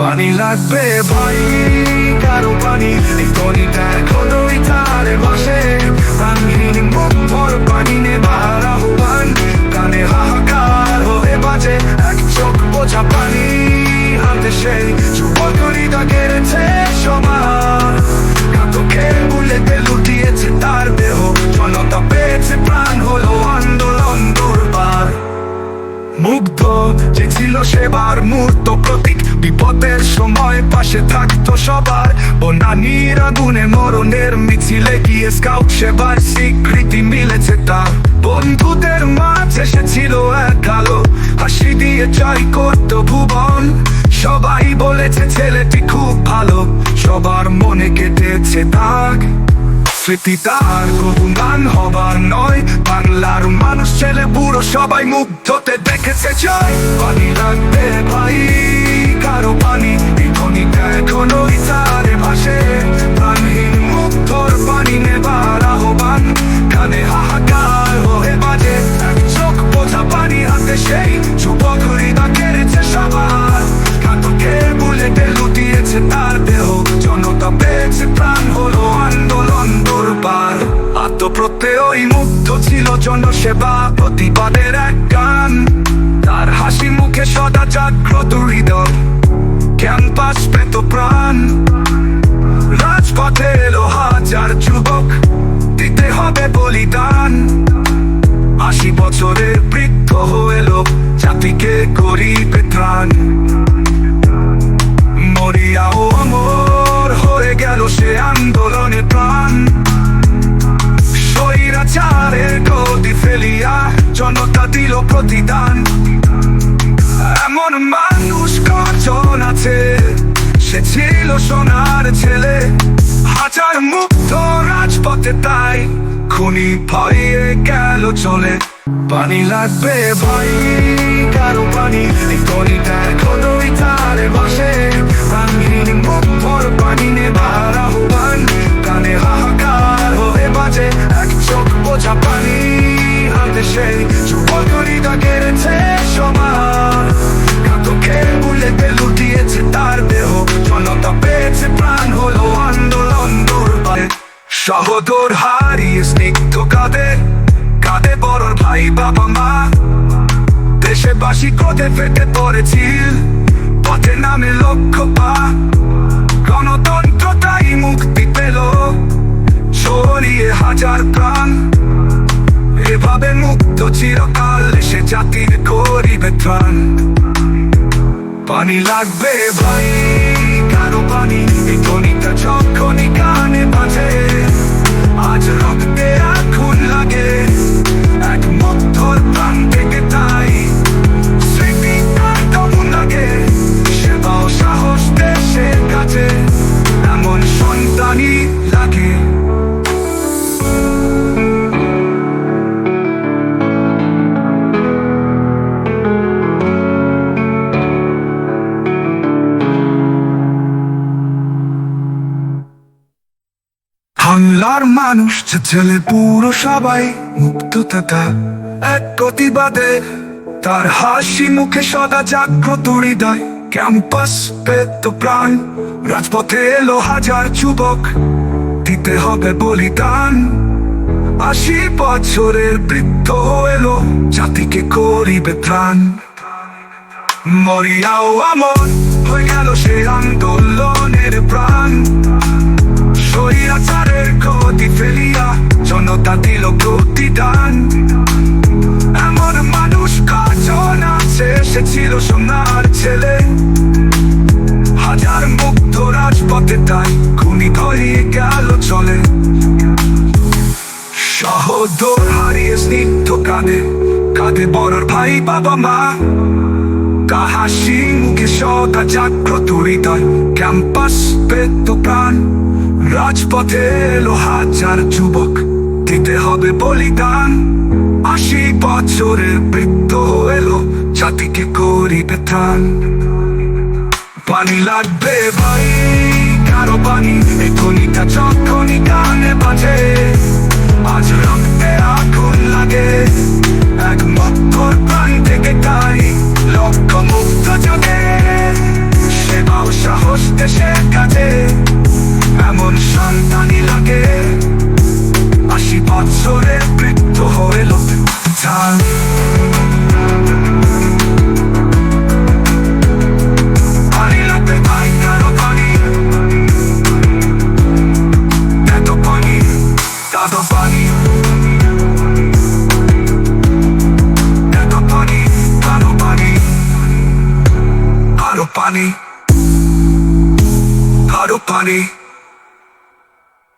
পানি লাগবে ভাই কারও পানি এই তরিটা এখনও ইতারে বসে। প্রাণহীন মুখর পানি নেবার আহ্বান কানে হাহাকার হয়ে বাজে এক চোখ বোঝা পানি। হাতে সেই যুবকরিটা কেড়েছে সমাজ ঘাতকের বুলেতে লুটিয়েছে তার দেহ। জনতা পেয়েছে প্রাণ হলো আন্দোলন দুর্বার। মুগ্ধ যে ছিল সেবার বিপদের সময় পাশে থাকতো সবার। বনানির আগুনে মরণের মিছিলে গিয়ে স্কাউট সেবার স্বীকৃতি মিলেছে তার। বন্ধুদের মাঝে সে ছিল এক আলো। হাসি দিয়ে জয় করত ভুবন। সবাই বলেছে ছেলেটি খুব ভালো। সবার মনে কেটেছে দাগ। স্মৃতি তার গুণগান হবার নয়। বাংলার মানুষ, ছেলে, বুড়ো, সবাই মুগ্ধতে দেখেছে জয়। পানি লাগবে ভাই। কারও পানি বিধনিটা এখনও ইতারে ভাসে। প্রাণহীন মুগ্ধর পানি নেবার আহ্বান, কানে হাহাকার হয়ে বাজে। এক চোখ বোঝা পানি হাতে সেই যুবক হৃদয় কেড়েছে সবার। ঘাতকের বুলেটে লুটিয়েছে তার দেহ, জনতা পেয়েছে প্রাণ হলো আন্দোলন দুর্বার। আত্মপ্রত্যয়ই মুগ্ধ ছিল জনসেবা, প্রতিবাদের এক গান। তার হাসি মুখে সদা জাগ্রত হৃদয়। ক্যাম্পাস পেত প্রাণ। রাজপথে এলো হাজার যুবক। দিতে হবে বলিদান। আশি বছরের বৃদ্ধ হলো জাতিকে গরিবে ত্রাণ। মরিয়া ও অমর হয়ে গেল সে আন্দোলনে প্রাণ। স্বৈরাচারের গদি ফেলিয়া জনতা দিল প্রতিদান। এমন মানুষ কজন আছে? সে ছিল সোনার ছেলে, হাজার মুক্ত রাজপথে তাই খুনি ভয়ে গেল চলে। পানি লাগবে ভাই কারও পানি এই তরিটা এখনও ইতারে বসে। সহদর হারিয়ে স্নিগ্ধ কাঁদে কাঁদে বড় ভাই বাবা মা। দেশে বাসি ক্রোধে ফেটে পড়েছিল পথে নামে লক্ষ্য পা। গণতন্ত্র তাই মুক্তি পেল, ছড়িয়ে হাজার প্রাণ। এভাবে মুক্ত চিরকাল সে জাতির গরিবে ত্রাণ। পানি লাগবে ভাই, কারও পানি ধ্বনিটা যখনই কানে বাজে। আজ রক্তে আগুন লাগে বাংলার মানুষ ছেলে পুরো সবাই মুক্ত থাকা এক প্রতিবাদে, তার হাসি মুখে সদা জাগ্রত হৃদয়। ক্যাম্পাস পেত প্রাণ, রাজপথে এলো হাজার যুবক। দিতে হবে বলিদান। আশি বছরের বৃদ্ধ এলো, জাতিকে করিবে ত্রাণ। মরিয়াও আমন হয়ে গেল সে আন্দোলনের প্রাণ। স্বৈরাচারের গতি ফেলিয়া জনতা দিল প্রতিদান এমন মানুষ কজন আছে সে ছিল সোনার ছেলে হাজার মুগ্ধ রাজপথে তাই খুনি ধরিয়ে গেল চলে সহদর হারিয়ে স্নিগ্ধ কাঁদে কাঁদে বড় ভাই বাবা মা কাহাসি মুখে সদা জাগ্রত হৃদয় ক্যাম্পাস রাজপথে এলো হাজার যুবক। দিতে হবে বলিদান। আশি বছরের বৃত্ত এলো জাতিকে করিবে ত্রাণ পানি লাগবে ভাই, কারও পানি এখনই যখনই গানে বাজে। আজ রক্তে আগুন পানি আরও পানি